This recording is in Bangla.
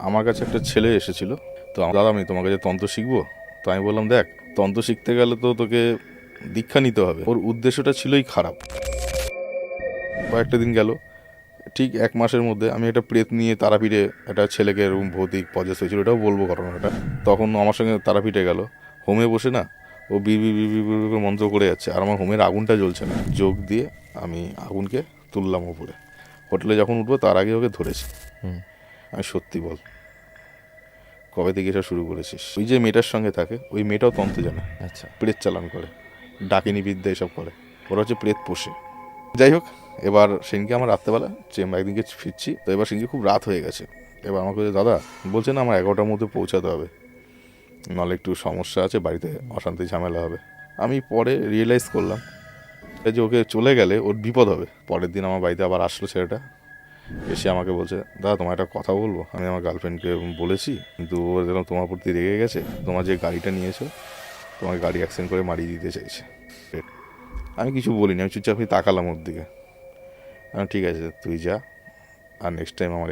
আমার কাছে একটা ছেলে এসেছিল। তো দাদা আমি তোমার কাছে তন্ত্র শিখব? তো আমি বললাম, দেখ, তন্ত্র শিখতে গেলে তো তোকে দীক্ষা নিতে হবে। ওর উদ্দেশ্যটা ছিলই খারাপ। কয়েকটা দিন গেল, ঠিক এক মাসের মধ্যে আমি একটা প্রেত নিয়ে তারাপীঠে একটা ছেলেকে এরকম ভৌতিক পজেস হয়েছিল এটাও বলব ঘটনাটা। তখন আমার সঙ্গে তারাপীঠে গেল, হোমে বসে না, ও বি বি বি মন্ত্র করে যাচ্ছে, আর আমার হোমের আগুনটা জ্বলছে না। যোগ দিয়ে আমি আগুনকে তুললাম ওপরে। হোটেলে যখন উঠবো, তার আগে ওকে ধরেছি। আমি সত্যি বল। কবে থেকে এটা শুরু করেছিস? ওই যে মেয়েটার সঙ্গে থাকে ওই মেয়েটাও তন্ত্র জানে। আচ্ছা। প্রেত চালান করে ডাকিনি বিদ্যা এসব করে। ওরা হচ্ছে প্রেত পোষে। যাই হোক এবার সেদিনকে আমার রাত্রেবেলা চেম্বার একদিনকে ফিরছি তো এবার সেদিনকে খুব রাত হয়ে গেছে। এবার আমাকে বলছে, দাদা বলছে না আমার এগারোটার মধ্যে পৌঁছাতে হবে। নাহলে একটু সমস্যা আছে বাড়িতে অশান্তি ঝামেলা হবে। আমি পরে রিয়েলাইজ করলাম যে ওকে চলে গেলে ওর বিপদ হবে। পরের দিন আমার বাড়িতে আবার আসলো ছেলেটা। এসে আমাকে বলছে, দাদা তোমার একটা কথা বলব। আমি আমার গার্লফ্রেন্ডকে বলেছি, কিন্তু ও যেরকম তোমার প্রতি রেগে গেছে। তোমার যে গাড়িটা নিয়েছো, তোমাকে গাড়ি অ্যাক্সিডেন্ট করে মারিয়ে দিতে চাইছে। আমি কিছু বলিনি, আমি চুপচাপ তাকালাম ওর দিকে। ঠিক আছে, তুই যা। আর নেক্সট টাইম আমার